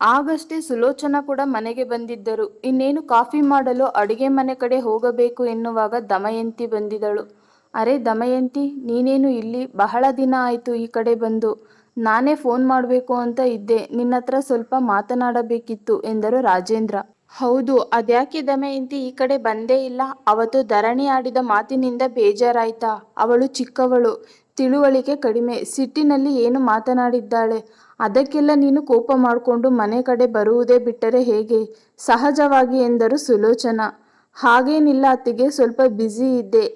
ಆಗಷ್ಟೇ ಸುಲೋಚನಾ ಕೂಡ ಮನೆಗೆ ಬಂದಿದ್ದರು. ಇನ್ನೇನು ಕಾಫಿ ಮಾಡಲು ಅಡುಗೆ ಮನೆ ಕಡೆ ಹೋಗಬೇಕು ಎನ್ನುವಾಗ ದಮಯಂತಿ ಬಂದಿದಳು. ಅರೆ ದಮಯಂತಿ, ನೀನೇನು ಇಲ್ಲಿ ಬಹಳ ದಿನ ಆಯಿತು ಈ ಕಡೆ ಬಂದು. ನಾನೇ ಫೋನ್ ಮಾಡಬೇಕು ಅಂತ ಇದ್ದೆ. ನಿನ್ನತ್ರ ಸ್ವಲ್ಪ ಮಾತನಾಡಬೇಕಿತ್ತು ಎಂದರು ರಾಜೇಂದ್ರ. ಹೌದು, ಅದ್ಯಾಕೆ ದಮಯಂತಿ ಈ ಕಡೆ ಬಂದೇ ಇಲ್ಲ? ಅವತ್ತು ಧರಣಿ ಆಡಿದ ಮಾತಿನಿಂದ ಬೇಜಾರಾಯ್ತಾ? ಅವಳು ಚಿಕ್ಕವಳು, ತಿಳುವಳಿಕೆ ಕಡಿಮೆ. ಸಿಟ್ಟಿನಲ್ಲಿ ಏನು ಮಾತನಾಡಿದ್ದಾಳೆ? ಅದಕ್ಕೆಲ್ಲ ನೀನು ಕೋಪ ಮಾಡಿಕೊಂಡು ಮನೆ ಕಡೆ ಬರುವುದೇ ಬಿಟ್ಟರೆ ಹೇಗೆ? ಸಹಜವಾಗಿ ಎಂದರು ಸುಲೋಚನ. ಹಾಗೇನಿಲ್ಲ ಅತ್ತಿಗೆ, ಸ್ವಲ್ಪ ಬ್ಯುಸಿ ಇದ್ದೆ.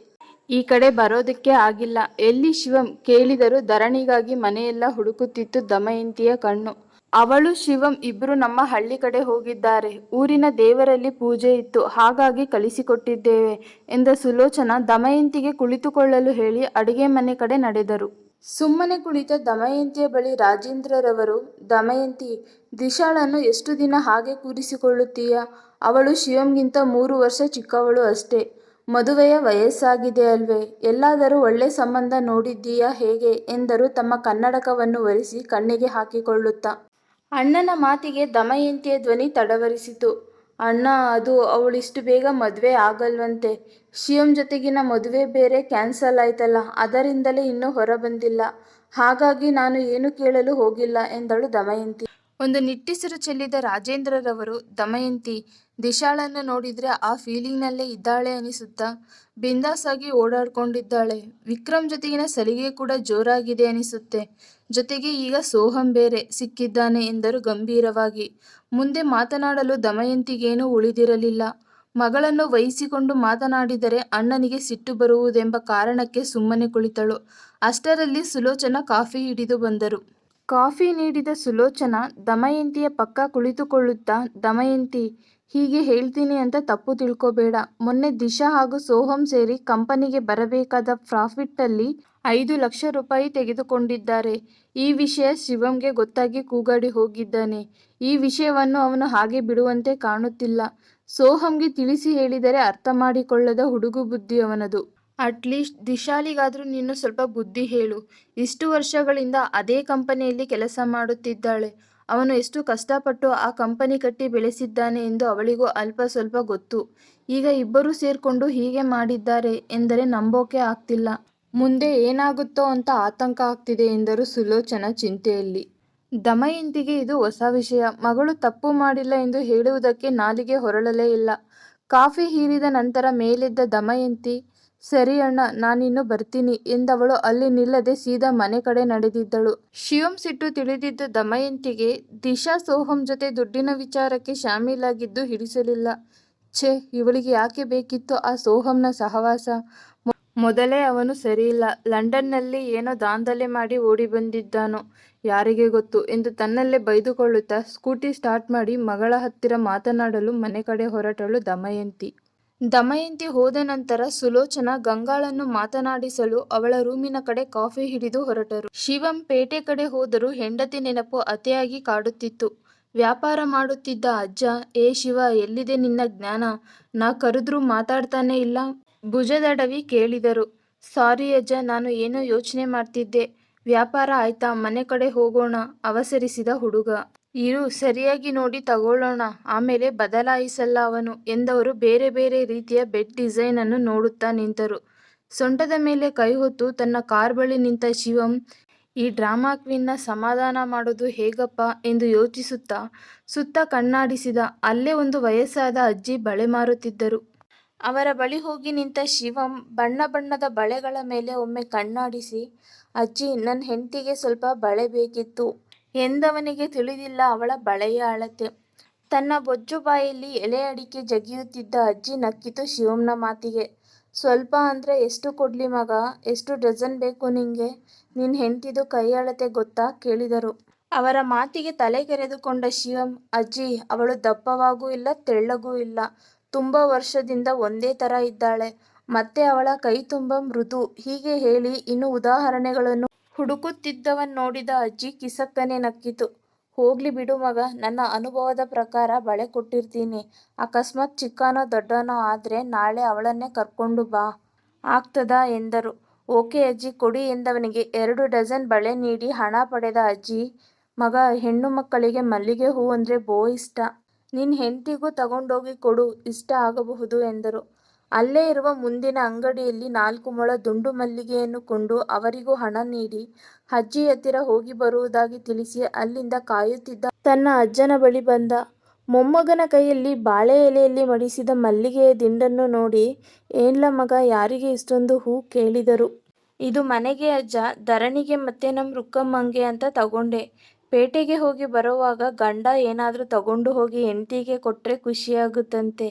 ಈ ಕಡೆ ಬರೋದಕ್ಕೆ ಆಗಿಲ್ಲ. ಎಲ್ಲಿ ಶಿವಂ? ಕೇಳಿದರು ಧರಣಿಗಾಗಿ ಮನೆಯೆಲ್ಲ ಹುಡುಕುತ್ತಿತ್ತು ದಮಯಂತಿಯ ಕಣ್ಣು. ಅವಳು, ಶಿವಂ ಇಬ್ಬರು ನಮ್ಮ ಹಳ್ಳಿ ಕಡೆ ಹೋಗಿದ್ದಾರೆ. ಊರಿನ ದೇವರಲ್ಲಿ ಪೂಜೆ ಇತ್ತು. ಹಾಗಾಗಿ ಕಳಿಸಿಕೊಟ್ಟಿದ್ದೇವೆ ಎಂದ ಸುಲೋಚನ ದಮಯಂತಿಗೆ ಕುಳಿತುಕೊಳ್ಳಲು ಹೇಳಿ ಅಡಿಗೆ ಮನೆ ಕಡೆ ನಡೆದರು. ಸುಮ್ಮನೆ ಕುಳಿತ ದಮಯಂತಿಯ ಬಳಿ ರಾಜೇಂದ್ರರವರು, ದಮಯಂತಿ, ದಿಶಾಳನ್ನು ಎಷ್ಟು ದಿನ ಹಾಗೆ ಕೂರಿಸಿಕೊಳ್ಳುತ್ತೀಯ? ಅವಳು ಶಿವಂಗಿಂತ ಮೂರು ವರ್ಷ ಚಿಕ್ಕವಳು ಅಷ್ಟೇ. ಮದುವೆಯ ವಯಸ್ಸಾಗಿದೆ ಅಲ್ವೇ? ಎಲ್ಲಾದರೂ ಒಳ್ಳೆ ಸಂಬಂಧ ನೋಡಿದ್ದೀಯಾ ಹೇಗೆ? ಎಂದರು ತಮ್ಮ ಕನ್ನಡಕವನ್ನು ಒರೆಸಿ ಕಣ್ಣಿಗೆ ಹಾಕಿಕೊಳ್ಳುತ್ತಾ. ಅಣ್ಣನ ಮಾತಿಗೆ ದಮಯಂತಿಯ ಧ್ವನಿ ತಡವರಿಸಿತು. ಅಣ್ಣ, ಅದು ಅವಳಿಷ್ಟು ಬೇಗ ಮದುವೆ ಆಗಲ್ವಂತೆ. ಶಿವಂ ಜೊತೆಗಿನ ಮದುವೆ ಬೇರೆ ಕ್ಯಾನ್ಸಲ್ ಆಯ್ತಲ್ಲ, ಅದರಿಂದಲೇ ಇನ್ನೂ ಹೊರಬಂದಿಲ್ಲ. ಹಾಗಾಗಿ ನಾನು ಏನು ಕೇಳಲು ಹೋಗಿಲ್ಲ ಎಂದಳು ದಮಯಂತಿ. ಒಂದು ನಿಟ್ಟಿಸಿರು ಚೆಲ್ಲಿದ ರಾಜೇಂದ್ರರವರು, ದಮಯಂತಿ, ದಿಶಾಳನ್ನು ನೋಡಿದ್ರೆ ಆ ಫೀಲಿಂಗ್ನಲ್ಲೇ ಇದ್ದಾಳೆ ಅನಿಸುತ್ತಾ? ಬಿಂದಾಸಾಗಿ ಓಡಾಡ್ಕೊಂಡಿದ್ದಾಳೆ. ವಿಕ್ರಮ್ ಜೊತೆಗಿನ ಸಲಿಗೆ ಕೂಡ ಜೋರಾಗಿದೆ ಅನಿಸುತ್ತೆ. ಜೊತೆಗೆ ಈಗ ಸೋಹಂ ಬೇರೆ ಸಿಕ್ಕಿದ್ದಾನೆ ಎಂದರು ಗಂಭೀರವಾಗಿ. ಮುಂದೆ ಮಾತನಾಡಲು ದಮಯಂತಿಗೇನೂ ಉಳಿದಿರಲಿಲ್ಲ. ಮಗಳನ್ನು ವಹಿಸಿಕೊಂಡು ಮಾತನಾಡಿದರೆ ಅಣ್ಣನಿಗೆ ಸಿಟ್ಟು ಬರುವುದೆಂಬ ಕಾರಣಕ್ಕೆ ಸುಮ್ಮನೆ ಕುಳಿತಳು. ಅಷ್ಟರಲ್ಲಿ ಸುಲೋಚನ ಕಾಫಿ ಹಿಡಿದು ಬಂದರು. ಕಾಫಿ ನೀಡಿದ ಸುಲೋಚನ, ದಮಯಂತಿಯ ಪಕ್ಕ ಕುಳಿತುಕೊಳ್ಳುತ್ತಾ, ದಮಯಂತಿ, ಹೀಗೆ ಹೇಳ್ತೀನಿ ಅಂತ ತಪ್ಪು ತಿಳ್ಕೋಬೇಡ. ಮೊನ್ನೆ ದಿಶಾ ಹಾಗೂ ಸೋಹಂ ಸೇರಿ ಕಂಪನಿಗೆ ಬರಬೇಕಾದ ಪ್ರಾಫಿಟ್ಟಲ್ಲಿ ಐದು ಲಕ್ಷ ರೂಪಾಯಿ ತೆಗೆದುಕೊಂಡಿದ್ದಾರೆ. ಈ ವಿಷಯ ಶಿವಂಗೆ ಗೊತ್ತಾಗಿ ಕೂಗಾಡಿ ಹೋಗಿದ್ದಾನೆ. ಈ ವಿಷಯವನ್ನು ಅವನು ಹಾಗೆ ಬಿಡುವಂತೆ ಕಾಣುತ್ತಿಲ್ಲ. ಸೋಹಂಗೆ ತಿಳಿಸಿ ಹೇಳಿದರೆ ಅರ್ಥ ಮಾಡಿಕೊಳ್ಳದ ಹುಡುಗು ಬುದ್ಧಿ ಅವನದು ಅಟ್ಲೀಸ್ಟ್ ದಿಶಾಲಿಗಾದರೂ ನೀನು ಸ್ವಲ್ಪ ಬುದ್ಧಿ ಹೇಳು. ಇಷ್ಟು ವರ್ಷಗಳಿಂದ ಅದೇ ಕಂಪನಿಯಲ್ಲಿ ಕೆಲಸ ಮಾಡುತ್ತಿದ್ದಾಳೆ. ಅವನು ಎಷ್ಟು ಕಷ್ಟಪಟ್ಟು ಆ ಕಂಪನಿ ಕಟ್ಟಿ ಬೆಳೆಸಿದ್ದಾನೆ ಎಂದು ಅವಳಿಗೂ ಅಲ್ಪ ಸ್ವಲ್ಪ ಗೊತ್ತು. ಈಗ ಇಬ್ಬರೂ ಸೇರಿಕೊಂಡು ಹೀಗೆ ಮಾಡಿದ್ದಾರೆ ಎಂದರೆ ನಂಬೋಕೆ ಆಗ್ತಿಲ್ಲ. ಮುಂದೆ ಏನಾಗುತ್ತೋ ಅಂತ ಆತಂಕ ಆಗ್ತಿದೆ ಎಂದರು ಸುಲೋಚನಾ ಚಿಂತೆಯಲ್ಲಿ. ದಮಯಂತಿಗೆ ಇದು ಹೊಸ ವಿಷಯ. ಮಗಳು ತಪ್ಪು ಮಾಡಿಲ್ಲ ಎಂದು ಹೇಳುವುದಕ್ಕೆ ನಾಲಿಗೆ ಹೊರಳಲೇ ಇಲ್ಲ. ಕಾಫಿ ಹೀರಿದ ನಂತರ ಮೇಲಿದ್ದ ದಮಯಂತಿ, ಸರಿ ಅಣ್ಣ, ನಾನಿನ್ನು ಬರ್ತೀನಿ ಎಂದವಳು ಅಲ್ಲಿ ನಿಲ್ಲದೆ ಸೀದಾ ಮನೆ ಕಡೆ ನಡೆದಿದ್ದಳು. ಶಿವಂ ಸಿಟ್ಟು ತಿಳಿದಿದ್ದ ದಮಯಂತಿಗೆ ದಿಶಾ ಸೋಹಂ ಜೊತೆ ದುಡ್ಡಿನ ವಿಚಾರಕ್ಕೆ ಶಾಮೀಲಾಗಿದ್ದು ಹಿಡಿಸಲಿಲ್ಲ. ಛೇ, ಇವಳಿಗೆ ಯಾಕೆ ಬೇಕಿತ್ತು ಆ ಸೋಹಂನ ಸಹವಾಸ? ಮೊದಲೇ ಅವನು ಸರಿಯಿಲ್ಲ ಲಂಡನ್ನಲ್ಲಿ ಏನೋ ದಾಂಧಲೆ ಮಾಡಿ ಓಡಿ ಬಂದಿದ್ದಾನೋ ಯಾರಿಗೆ ಗೊತ್ತು? ಎಂದು ತನ್ನಲ್ಲೇ ಬೈದುಕೊಳ್ಳುತ್ತಾ ಸ್ಕೂಟಿ ಸ್ಟಾರ್ಟ್ ಮಾಡಿ ಮಗಳ ಹತ್ತಿರ ಮಾತನಾಡಲು ಮನೆ ಕಡೆ ಹೊರಟಳು ದಮಯಂತಿ. ದಮಯಂತಿ ಹೋದ ನಂತರ ಸುಲೋಚನಾ ಗಂಗಾಳನ್ನು ಮಾತನಾಡಿಸಲು ಅವಳ ರೂಮಿನ ಕಡೆ ಕಾಫಿ ಹಿಡಿದು ಹೊರಟರು. ಶಿವಂ ಪೇಟೆ ಕಡೆ ಹೋದರೂ ಹೆಂಡತಿ ನೆನಪು ಅತಿಯಾಗಿ ಕಾಡುತ್ತಿತ್ತು. ವ್ಯಾಪಾರ ಮಾಡುತ್ತಿದ್ದ ಅಜ್ಜ, ಏ ಶಿವ, ಎಲ್ಲಿದೆ ನಿನ್ನ ಜ್ಞಾನ? ನಾ ಕರೆದ್ರೂ ಮಾತಾಡ್ತಾನೆ ಇಲ್ಲ. ಭುಜದಡವಿ ಕೇಳಿದರು. ಸಾರಿ ಅಜ್ಜ, ನಾನು ಏನೋ ಯೋಚನೆ ಮಾಡ್ತಿದ್ದೆ. ವ್ಯಾಪಾರ ಆಯ್ತಾ, ಮನೆ ಕಡೆ ಹೋಗೋಣ, ಅವಸರಿಸಿದ ಹುಡುಗ. ಇರು, ಸರಿಯಾಗಿ ನೋಡಿ ತಗೊಳ್ಳೋಣ. ಆಮೇಲೆ ಬದಲಾಯಿಸಲ್ಲ ಅವನು, ಎಂದವರು ಬೇರೆ ಬೇರೆ ರೀತಿಯ ಬೆಡ್ ಡಿಸೈನ್ ಅನ್ನು ನೋಡುತ್ತಾ ನಿಂತರು. ಸೊಂಟದ ಮೇಲೆ ಕೈ ಹೊತ್ತು ತನ್ನ ಕಾರ್ ಬಳಿ ನಿಂತ ಶಿವಂ, ಈ ಡ್ರಾಮಾ ಕ್ವೀನ್ನ ಸಮಾಧಾನ ಮಾಡೋದು ಹೇಗಪ್ಪ? ಎಂದು ಯೋಚಿಸುತ್ತಾ ಸುತ್ತ ಕಣ್ಣಾಡಿಸಿದ ಅಲ್ಲೇ ಒಂದು ವಯಸ್ಸಾದ ಅಜ್ಜಿ ಬಳೆ ಮಾರುತ್ತಿದ್ದರು. ಅವರ ಬಳಿ ಹೋಗಿ ನಿಂತ ಶಿವಂ ಬಣ್ಣ ಬಣ್ಣದ ಬಳೆಗಳ ಮೇಲೆ ಒಮ್ಮೆ ಕಣ್ಣಾಡಿಸಿ, ಅಜ್ಜಿ ನನ್ನ ಹೆಂಡತಿಗೆ ಸ್ವಲ್ಪ ಬಳೆ ಬೇಕಿತ್ತು. ಎಂದವನಿಗೆ ತಿಳಿದಿಲ್ಲ ಅವಳ ಬಳೆಯ ಅಳತೆ. ತನ್ನ ಬೊಜ್ಜು ಬಾಯಲ್ಲಿ ಎಲೆ ಅಡಿಕೆ ಜಗಿಯುತ್ತಿದ್ದ ಅಜ್ಜಿ ನಕ್ಕಿತು ಶಿವಂನ ಮಾತಿಗೆ. ಸ್ವಲ್ಪ ಅಂದರೆ ಎಷ್ಟು ಕೊಡ್ಲಿ ಮಗ? ಎಷ್ಟು ಡಜನ್ ಬೇಕು ನಿಂಗೆ? ನಿನ್ನ ಹೆಂಡತಿದು ಕೈ ಅಳತೆ ಗೊತ್ತಾ? ಕೇಳಿದರು. ಅವರ ಮಾತಿಗೆ ತಲೆ ಕೆರೆದುಕೊಂಡ ಶಿವಂ, ಅಜ್ಜಿ, ಅವಳು ದಪ್ಪವಾಗೂ ಇಲ್ಲ, ತೆಳ್ಳಗೂ ಇಲ್ಲ. ತುಂಬ ವರ್ಷದಿಂದ ಒಂದೇ ಥರ ಇದ್ದಾಳೆ. ಮತ್ತೆ ಅವಳ ಕೈ ತುಂಬ ಮೃದು. ಹೀಗೆ ಹೇಳಿ ಇನ್ನು ಉದಾಹರಣೆಗಳನ್ನು ಹುಡುಕುತ್ತಿದ್ದವನ್ ನೋಡಿದ ಅಜ್ಜಿ ಕಿಸಕ್ಕನೆ ನಕ್ಕಿತು. ಹೋಗ್ಲಿ ಬಿಡು ಮಗ, ನನ್ನ ಅನುಭವದ ಪ್ರಕಾರ ಬಳೆ ಕೊಟ್ಟಿರ್ತೀನಿ. ಅಕಸ್ಮಾತ್ ಚಿಕ್ಕನೋ ದೊಡ್ಡನೋ ಆದರೆ ನಾಳೆ ಅವಳನ್ನೇ ಕರ್ಕೊಂಡು ಬಾ. ಆಗ್ತದಾ ಎಂದರು. ಓಕೆ ಅಜ್ಜಿ, ಕೊಡಿ ಎಂದವನಿಗೆ ಎರಡು ಡಜನ್ ಬಳೆ ನೀಡಿ ಹಣ ಪಡೆದ ಅಜ್ಜಿ. ಮಗ, ಹೆಣ್ಣು ಮಕ್ಕಳಿಗೆ ಮಲ್ಲಿಗೆ ಹೂ ಅಂದರೆ ಬೋ ಇಷ್ಟ. ನಿನ್ನ ಹೆಂಡತಿಗೂ ತಗೊಂಡೋಗಿ ಕೊಡು, ಇಷ್ಟ ಆಗಬಹುದು ಎಂದರು. ಅಲ್ಲೇ ಇರುವ ಮುಂದಿನ ಅಂಗಡಿಯಲ್ಲಿ ನಾಲ್ಕು ಮೊಳ ದುಂಡು ಮಲ್ಲಿಗೆಯನ್ನು ಕೊಂಡು ಅವರಿಗೂ ಹಣ ನೀಡಿ, ಅಜ್ಜಿ ಹತ್ತಿರ ಹೋಗಿ ಬರುವುದಾಗಿ ತಿಳಿಸಿ ಅಲ್ಲಿಂದ ಕಾಯುತ್ತಿದ್ದ ತನ್ನ ಅಜ್ಜನ ಬಳಿ ಬಂದ. ಮೊಮ್ಮಗನ ಕೈಯಲ್ಲಿ ಬಾಳೆ ಎಲೆಯಲ್ಲಿ ಮಡಿಸಿದ ಮಲ್ಲಿಗೆಯ ದಿಂಡನ್ನು ನೋಡಿ, ಏನ್ಲ ಮಗ, ಯಾರಿಗೆ ಇಷ್ಟೊಂದು ಹೂ ಕೇಳಿದರು? ಇದು ಮನೆಗೆ ಅಜ್ಜ, ಧರಣಿಗೆ ಮತ್ತೆ ನಮ್ಮ ರುಕ್ಕಮ್ಮಂಗೆ ಅಂತ ತಗೊಂಡೆ. ಪೇಟೆಗೆ ಹೋಗಿ ಬರುವಾಗ ಗಂಡ ಏನಾದರೂ ತಗೊಂಡು ಹೋಗಿ ಹೆಂಡತಿಗೆ ಕೊಟ್ಟರೆ ಖುಷಿಯಾಗುತ್ತಂತೆ.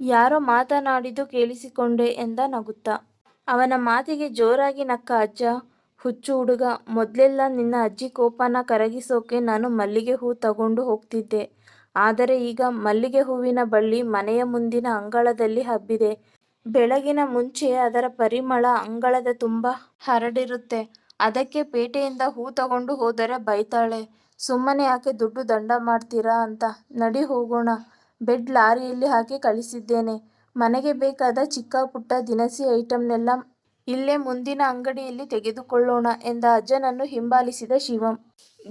ಯಾರೋ ಮಾತನಾಡಿದ್ದು ಕೇಳಿಸಿಕೊಂಡೆ ಎಂದ ನಗುತ್ತಾ. ಅವನ ಮಾತಿಗೆ ಜೋರಾಗಿ ನಕ್ಕ, ಅಜ್ಜ, ಹುಚ್ಚು ಹುಡುಗ, ಮೊದಲೆಲ್ಲ ನಿನ್ನ ಅಜ್ಜಿ ಕೋಪನ ಕರಗಿಸೋಕೆ ನಾನು ಮಲ್ಲಿಗೆ ಹೂ ತಗೊಂಡು ಹೋಗ್ತಿದ್ದೆ. ಆದರೆ ಈಗ ಮಲ್ಲಿಗೆ ಹೂವಿನ ಬಳ್ಳಿ ಮನೆಯ ಮುಂದಿನ ಅಂಗಳದಲ್ಲಿ ಹಬ್ಬಿದೆ. ಬೆಳಗಿನ ಮುಂಚೆ ಅದರ ಪರಿಮಳ ಅಂಗಳದ ತುಂಬ ಹರಡಿರುತ್ತೆ. ಅದಕ್ಕೆ ಪೇಟೆಯಿಂದ ಹೂ ತಗೊಂಡು ಹೋದರೆ ಬೈತಾಳೆ. ಸುಮ್ಮನೆ ಯಾಕೆ ದುಡ್ಡು ದಂಡ ಮಾಡ್ತೀರಾ ಅಂತ. ನಡಿ ಹೋಗೋಣ. ಬೆಡ್ ಲಾರಿಯಲ್ಲಿ ಹಾಕಿ ಕಳಿಸಿದ್ದೇನೆ. ಮನೆಗೆ ಬೇಕಾದ ಚಿಕ್ಕ ಪುಟ್ಟ ದಿನಸಿ ಐಟಮ್ನೆಲ್ಲ ಇಲ್ಲೇ ಮುಂದಿನ ಅಂಗಡಿಯಲ್ಲಿ ತೆಗೆದುಕೊಳ್ಳೋಣ ಎಂದ ಅಜ್ಜನನ್ನು ಹಿಂಬಾಲಿಸಿದ ಶಿವಂ.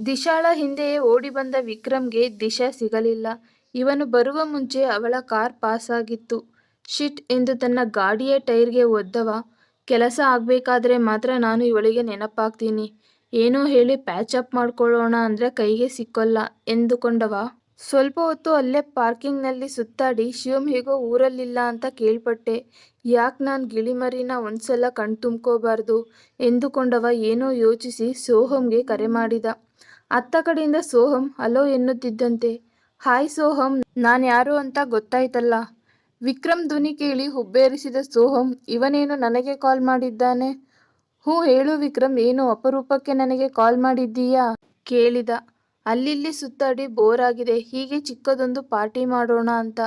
ದಿಶಾಳ ಹಿಂದೆಯೇ ಓಡಿ ಬಂದ ವಿಕ್ರಮ್ಗೆ ದಿಶಾ ಸಿಗಲಿಲ್ಲ. ಇವನು ಬರುವ ಮುಂಚೆ ಅವಳ ಕಾರ್ ಪಾಸ್ ಆಗಿತ್ತು ಶಿಟ್ ಎಂದು ತನ್ನ ಗಾಡಿಯ ಟೈರ್ಗೆ ಒದ್ದವ. ಕೆಲಸ ಆಗಬೇಕಾದ್ರೆ ಮಾತ್ರ ನಾನು ಇವಳಿಗೆ ನೆನಪಾಗ್ತೀನಿ. ಏನೋ ಹೇಳಿ ಪ್ಯಾಚ್ ಅಪ್ ಮಾಡ್ಕೊಳ್ಳೋಣ ಅಂದರೆ ಕೈಗೆ ಸಿಕ್ಕೋಲ್ಲ ಎಂದುಕೊಂಡವ. ಸ್ವಲ್ಪ ಹೊತ್ತು ಅಲ್ಲೇ ಪಾರ್ಕಿಂಗ್ನಲ್ಲಿ ಸುತ್ತಾಡಿ, ಶಿವಮ್ ಹೇಗೋ ಊರಲ್ಲಿಲ್ಲ ಅಂತ ಕೇಳ್ಪಟ್ಟೆ. ಯಾಕೆ ನಾನು ಗಿಳಿಮರಿನ ಒಂದ್ಸಲ ಕಣ್ ತುಂಬ್ಕೋಬಾರ್ದು? ಎಂದುಕೊಂಡವ ಏನೋ ಯೋಚಿಸಿ ಸೋಹಂಗೆ ಕರೆ ಮಾಡಿದ. ಅತ್ತ ಕಡೆಯಿಂದ ಸೋಹಂ ಹಲೋ ಎನ್ನುತ್ತಿದ್ದಂತೆ. ಹಾಯ್ ಸೋಹಂ ನಾನು ಯಾರು ಅಂತ ಗೊತ್ತಾಯ್ತಲ್ಲ. ವಿಕ್ರಮ್ ಧ್ವನಿ ಕೇಳಿ ಹುಬ್ಬೇರಿಸಿದ ಸೋಹಂ ಇವನೇನು ನನಗೆ ಕಾಲ್ ಮಾಡಿದ್ದಾನೆ? ಹ್ಞೂ ಹೇಳು ವಿಕ್ರಮ್, ಏನು ಅಪರೂಪಕ್ಕೆ ನನಗೆ ಕಾಲ್ ಮಾಡಿದ್ದೀಯಾ? ಕೇಳಿದ. ಅಲ್ಲಿಲ್ಲಿ ಸುತ್ತಾಡಿ ಬೋರ್ ಆಗಿದೆ ಹೀಗೆ ಚಿಕ್ಕದೊಂದು ಪಾರ್ಟಿ ಮಾಡೋಣ ಅಂತ.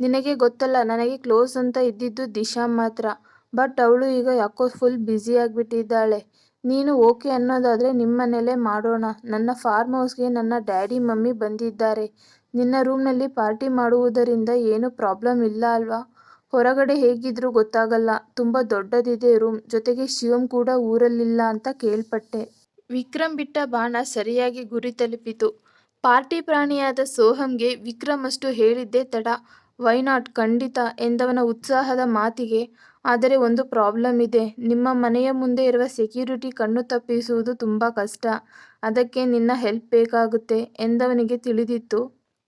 ನಿನಗೆ ಗೊತ್ತಲ್ಲ, ನನಗೆ ಕ್ಲೋಸ್ ಅಂತ ಇದ್ದಿದ್ದು ದಿಶಾ ಮಾತ್ರ. ಬಟ್ ಅವಳು ಈಗ ಯಾಕೋ ಫುಲ್ ಬ್ಯುಸಿ ಆಗಿಬಿಟ್ಟಿದ್ದಾಳೆ. ನೀನು ಓಕೆ ಅನ್ನೋದಾದರೆ ನಿಮ್ಮನೇಲೇ ಮಾಡೋಣ. ನನ್ನ ಫಾರ್ಮ್ ಹೌಸ್ಗೆ ನನ್ನ ಡ್ಯಾಡಿ, ಮಮ್ಮಿ ಬಂದಿದ್ದಾರೆ. ನಿನ್ನ ರೂಮ್ನಲ್ಲಿ ಪಾರ್ಟಿ ಮಾಡುವುದರಿಂದ ಏನು ಪ್ರಾಬ್ಲಮ್ ಇಲ್ಲ ಅಲ್ವಾ? ಹೊರಗಡೆ ಹೇಗಿದ್ರು ಗೊತ್ತಾಗಲ್ಲ. ತುಂಬ ದೊಡ್ಡದಿದೆ ರೂಮ್. ಜೊತೆಗೆ ಶಿವಂ ಕೂಡ ಊರಲ್ಲಿಲ್ಲ ಅಂತ ಕೇಳ್ಪಟ್ಟೆ. ವಿಕ್ರಮ್ ಬಿಟ್ಟ ಬಾಣ ಸರಿಯಾಗಿ ಗುರಿ ತಲುಪಿತು. ಪಾರ್ಟಿ ಪ್ರಾಣಿಯಾದ ಸೋಹಮ್ಗೆ ವಿಕ್ರಮ್ ಅಷ್ಟು ಹೇಳಿದ್ದೇ ತಡ. ವೈನಾಟ್ ಖಂಡಿತ, ಎಂದವನ ಉತ್ಸಾಹದ ಮಾತಿಗೆ. ಆದರೆ ಒಂದು ಪ್ರಾಬ್ಲಮ್ ಇದೆ. ನಿಮ್ಮ ಮನೆಯ ಮುಂದೆ ಇರುವ ಸೆಕ್ಯೂರಿಟಿ ಕಣ್ಣು ತಪ್ಪಿಸುವುದು ತುಂಬ ಕಷ್ಟ. ಅದಕ್ಕೆ ನಿನ್ನ ಹೆಲ್ಪ್ ಬೇಕಾಗುತ್ತೆ, ಎಂದವನಿಗೆ ತಿಳಿದಿತ್ತು.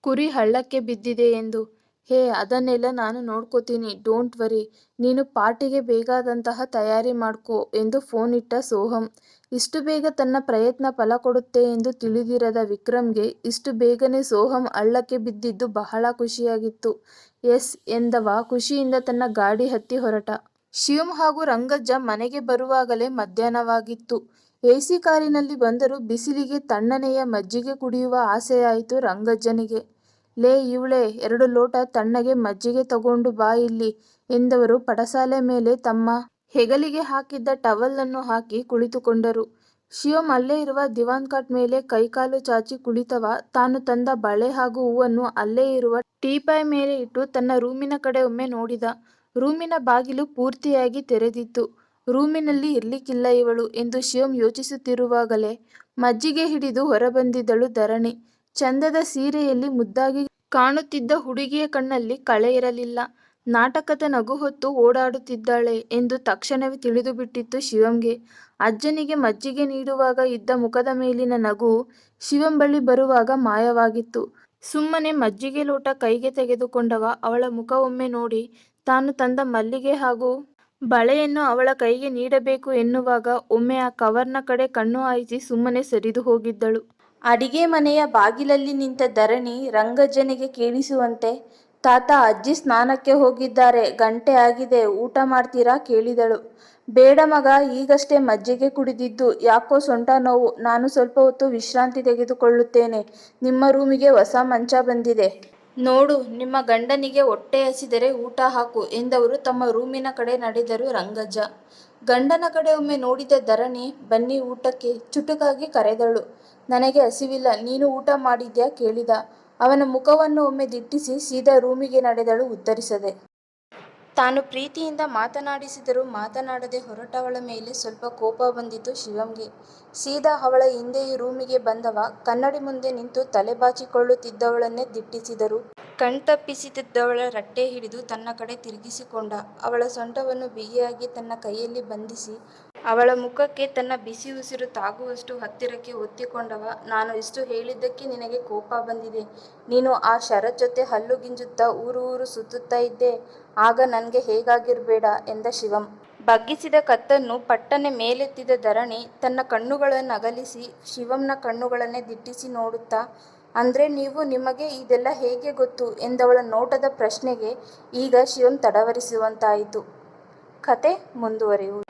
ಕುರಿ ಹಳ್ಳಕ್ಕೆ ಬಿದ್ದಿದೆ ಎಂದು. ಹೇ, ಅದನ್ನೆಲ್ಲ ನಾನು ನೋಡ್ಕೋತೀನಿ. Don't worry. ನೀನು ಪಾರ್ಟಿಗೆ ಬೇಕಾದಂತಹ ತಯಾರಿ ಮಾಡ್ಕೋ ಎಂದು ಫೋನ್ ಇಟ್ಟ ಸೋಹಮ್ ಇಷ್ಟು ಬೇಗ ತನ್ನ ಪ್ರಯತ್ನ ಫಲ ಕೊಡುತ್ತೆ ಎಂದು ತಿಳಿದಿರದ ವಿಕ್ರಮ್ಗೆ ಇಷ್ಟು ಬೇಗನೆ ಸೋಹಮ್ ಅಳ್ಳಕ್ಕೆ ಬಿದ್ದಿದ್ದು ಬಹಳ ಖುಷಿಯಾಗಿತ್ತು. ಎಸ್ ಎಂದವ ಖುಷಿಯಿಂದ ತನ್ನ ಗಾಡಿ ಹತ್ತಿ ಹೊರಟ. ಶಿವಂ ಹಾಗೂ ರಂಗಜ್ಜ ಮನೆಗೆ ಬರುವಾಗಲೇ ಮಧ್ಯಾಹ್ನವಾಗಿತ್ತು. ಎಸಿ ಕಾರಿನಲ್ಲಿ ಬಂದರೂ ಬಿಸಿಲಿಗೆ ತಣ್ಣನೆಯ ಮಜ್ಜಿಗೆ ಕುಡಿಯುವ ಆಸೆಯಾಯಿತು ರಂಗಜ್ಜನಿಗೆ. ಲೇ, ಇವಳೆ, ಎರಡು ಲೋಟ ತಣ್ಣಗೆ ಮಜ್ಜಿಗೆ ತಗೊಂಡು ಬಾ ಇಲ್ಲಿ ಎಂದವರು ಪಡಸಾಲೆ ಮೇಲೆ ತಮ್ಮ ಹೆಗಲಿಗೆ ಹಾಕಿದ್ದ ಟವಲನ್ನು ಹಾಕಿ ಕುಳಿತುಕೊಂಡರು. ಶಿವಂ ಅಲ್ಲೇ ಇರುವ ದಿವಾನ್ ಕಾಟ್ ಮೇಲೆ ಕೈಕಾಲು ಚಾಚಿ ಕುಳಿತವ. ತಾನು ತಂದ ಬಳೆ ಹಾಗೂ ಹೂವನ್ನು ಅಲ್ಲೇ ಇರುವ ಟೀಪಾಯ್ ಮೇಲೆ ಇಟ್ಟು ತನ್ನ ರೂಮಿನ ಕಡೆ ಒಮ್ಮೆ ನೋಡಿದ. ರೂಮಿನ ಬಾಗಿಲು ಪೂರ್ತಿಯಾಗಿ ತೆರೆದಿತ್ತು. ರೂಮಿನಲ್ಲಿ ಇರ್ಲಿಕ್ಕಿಲ್ಲ ಇವಳು ಎಂದು ಶಿವಂ ಯೋಚಿಸುತ್ತಿರುವಾಗಲೇ ಮಜ್ಜಿಗೆ ಹಿಡಿದು ಹೊರಬಂದಿದ್ದಳು ಧರಣಿ. ಚಂದದ ಸೀರೆಯಲ್ಲಿ ಮುದ್ದಾಗಿ ಕಾಣುತ್ತಿದ್ದ ಹುಡುಗಿಯ ಕಣ್ಣಲ್ಲಿ ಕಳೆ ಇರಲಿಲ್ಲ. ನಾಟಕದ ನಗು ಹೊತ್ತು ಓಡಾಡುತ್ತಿದ್ದಾಳೆ ಎಂದು ತಕ್ಷಣವೇ ತಿಳಿದುಬಿಟ್ಟಿತ್ತು ಶಿವಂಗೆ. ಅಜ್ಜನಿಗೆ ಮಜ್ಜಿಗೆ ನೀಡುವಾಗ ಇದ್ದ ಮುಖದ ಮೇಲಿನ ನಗು ಶಿವಂ ಬರುವಾಗ ಮಾಯವಾಗಿತ್ತು. ಸುಮ್ಮನೆ ಮಜ್ಜಿಗೆ ಲೋಟ ಕೈಗೆ ತೆಗೆದುಕೊಂಡವ ಅವಳ ಮುಖವೊಮ್ಮೆ ನೋಡಿ ತಾನು ತಂದ ಮಲ್ಲಿಗೆ ಹಾಗೂ ಬಳೆಯನ್ನು ಅವಳ ಕೈಗೆ ನೀಡಬೇಕು ಎನ್ನುವಾಗ ಒಮ್ಮೆ ಆ ಕವರ್ನ ಕಡೆ ಕಣ್ಣು ಹಾಯಿಸಿ ಸುಮ್ಮನೆ ಸರಿದು ಹೋಗಿದ್ದಳು. ಅಡಿಗೆ ಮನೆಯ ಬಾಗಿಲಲ್ಲಿ ನಿಂತ ಧರಣಿ ರಂಗಜ್ಜನಿಗೆ ಕೇಳಿಸುವಂತೆ, ತಾತ, ಅಜ್ಜಿ ಸ್ನಾನಕ್ಕೆ ಹೋಗಿದ್ದಾರೆ, ಗಂಟೆ ಆಗಿದೆ, ಊಟ ಮಾಡ್ತೀರಾ? ಕೇಳಿದಳು. ಬೇಡ ಮಗ, ಈಗಷ್ಟೇ ಮಜ್ಜಿಗೆ ಕುಡಿದಿದ್ದು, ಯಾಕೋ ಸೊಂಟ ನೋವು. ನಾನು ಸ್ವಲ್ಪ ಹೊತ್ತು ವಿಶ್ರಾಂತಿ ತೆಗೆದುಕೊಳ್ಳುತ್ತೇನೆ. ನಿಮ್ಮ ರೂಮಿಗೆ ಹೊಸ ಮಂಚ ಬಂದಿದೆ. ನೋಡು, ನಿಮ್ಮ ಗಂಡನಿಗೆ ಹೊಟ್ಟೆ ಹಸಿದರೆ ಊಟ ಹಾಕು ಎಂದವರು ತಮ್ಮ ರೂಮಿನ ಕಡೆ ನಡೆದರು ರಂಗಜ್ಜ. ಗಂಡನ ಕಡೆ ಒಮ್ಮೆ ನೋಡಿದ ಧರಣಿ, ಬನ್ನಿ ಊಟಕ್ಕೆ ಚುಟುಕಾಗಿ ಕರೆದಳು. ನನಗೆ ಹಸಿವಿಲ್ಲ, ನೀನು ಊಟ ಮಾಡಿದ್ಯಾ ಕೇಳಿದ. ಅವನ ಮುಖವನ್ನು ಒಮ್ಮೆ ದಿಟ್ಟಿಸಿ ಸೀದಾ ರೂಮಿಗೆ ನಡೆದಳು ಉತ್ತರಿಸದೆ. ತಾನು ಪ್ರೀತಿಯಿಂದ ಮಾತನಾಡಿಸಿದರೂ ಮಾತನಾಡದೆ ಹೊರಟವಳ ಮೇಲೆ ಸ್ವಲ್ಪ ಕೋಪ ಬಂದಿತು ಶಿವಂಗೆ. ಸೀದಾ ಅವಳ ಹಿಂದೆ ರೂಮಿಗೆ ಬಂದವ, ಕನ್ನಡಿ ಮುಂದೆ ನಿಂತು ತಲೆ ಬಾಚಿಕೊಳ್ಳುತ್ತಿದ್ದವಳನ್ನೇ ದಿಟ್ಟಿಸಿದರು. ಕಣ್ತಪ್ಪಿಸುತ್ತಿದ್ದವಳ ರಟ್ಟೆ ಹಿಡಿದು ತನ್ನ ಕಡೆ ತಿರುಗಿಸಿಕೊಂಡ. ಅವಳ ಸೊಂಟವನ್ನು ಬಿಗಿಯಾಗಿ ತನ್ನ ಕೈಯಲ್ಲಿ ಬಂಧಿಸಿ ಅವಳ ಮುಖಕ್ಕೆ ತನ್ನ ಬಿಸಿ ಉಸಿರು ತಾಗುವಷ್ಟು ಹತ್ತಿರಕ್ಕೆ ಒತ್ತಿಕೊಂಡವ ನಾನು ಇಷ್ಟು ಹೇಳಿದ್ದಕ್ಕೆ ನಿನಗೆ ಕೋಪ ಬಂದಿದೆ. ನೀನು ಆ ಶರತ್ ಜೊತೆ ಹಲ್ಲು ಗಿಂಜುತ್ತಾ ಊರು ಊರು ಸುತ್ತುತ್ತಾ ಇದ್ದೆ ಆಗ ನನಗೆ ಹೇಗಾಗಿರಬೇಡ ಎಂದ ಶಿವಂ. ಬಗ್ಗಿಸಿದ ಕತ್ತನ್ನು ಪಟ್ಟನೆ ಮೇಲೆತ್ತಿದ ಧರಣಿ ತನ್ನ ಕಣ್ಣುಗಳನ್ನು ಅಗಲಿಸಿ ಶಿವಂನ ಕಣ್ಣುಗಳನ್ನೇ ದಿಟ್ಟಿಸಿ ನೋಡುತ್ತಾ, ಅಂದ್ರೆ ನೀವು ನಿಮಗೆ ಇದೆಲ್ಲ ಹೇಗೆ ಗೊತ್ತು ಎಂದವಳ ನೋಟದ ಪ್ರಶ್ನೆಗೆ ಈಗ ಶಿವಂ ತಡವರಿಸುವಂತಾಯಿತು. ಕತೆ ಮುಂದುವರಿಯುವುದು.